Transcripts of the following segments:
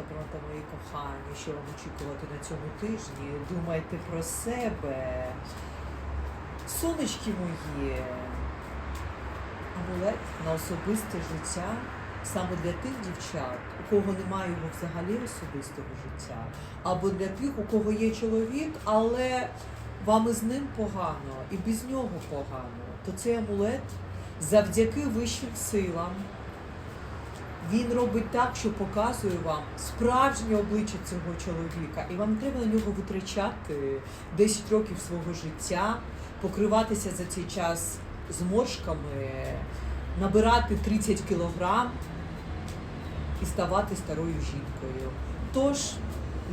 та правда, мої кохані, що вам очікувати на цьому тижні. Думайте про себе. Сонечки мої. Амулет на особисте життя саме для тих дівчат, у кого немає його взагалі особистого життя, або для тих, у кого є чоловік, але вам із ним погано і без нього погано, то цей амулет завдяки вищим силам. Він робить так, що показує вам справжнє обличчя цього чоловіка, і вам треба на нього витрачати 10 років свого життя, покриватися за цей час зморшками, набирати 30 кілограм і ставати старою жінкою. Тож,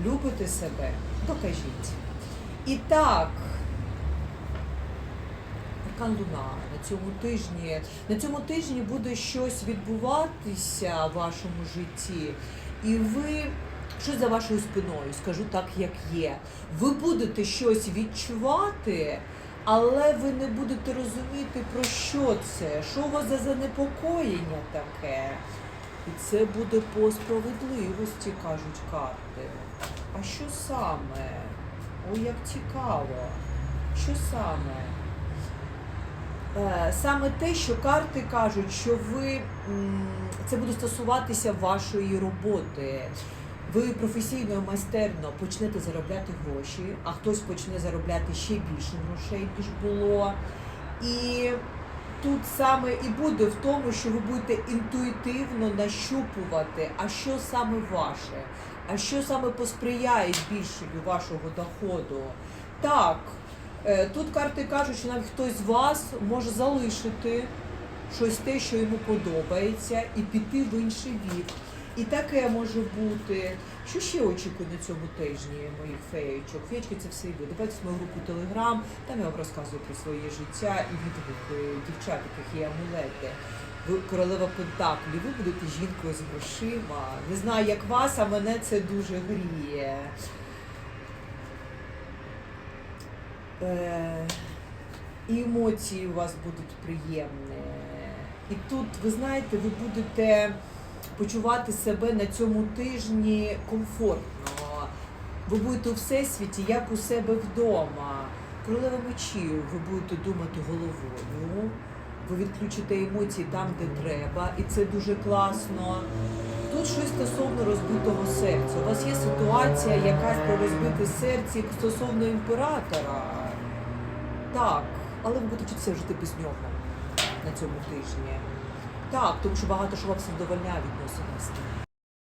любите себе, докажіть. І так, Аркан Луна на цьому тижні. На цьому тижні буде щось відбуватися в вашому житті, і ви щось за вашою спиною, скажу так, як є. Ви будете щось відчувати, але ви не будете розуміти, про що це, що у вас за занепокоєння таке. І це буде по справедливості, кажуть карти. А що саме? Ой, як цікаво. Що саме? Е, Саме те, що карти кажуть, що ви це буде стосуватися вашої роботи. Ви професійно майстерно почнете заробляти гроші, а хтось почне заробляти ще більше грошей, ніж було. І тут саме і буде в тому, що ви будете інтуїтивно нащупувати, а що саме ваше, а що саме посприяє збільшенню вашого доходу. Так, Тут карти кажуть, що навіть хтось з вас може залишити щось те, що йому подобається, і піти в інший вік. І таке може бути. Що ще очікую на цьому тижні моїх феєчок? Феєчки це все ви. Давайте в мою групу Телеграм, там я вам розказую про своє життя і відгуки дівчат, яких є амулети. Ви королева Пентаклі, ви будете жінкою з грошима. Не знаю, як вас, а мене це дуже гріє. І емоції у вас будуть приємні. І тут, ви знаєте, ви будете почувати себе на цьому тижні комфортно. Ви будете у всесвіті, як у себе вдома. Королева мечів, ви будете думати головою, ви відключите емоції там, де треба, і це дуже класно. Тут щось стосовно розбитого серця. У вас є ситуація якась про розбите серце стосовно імператора. Так, але ви будете вчитися жити без нього на цьому тижні. Так, тому що багато що вас задовольняє відносини з.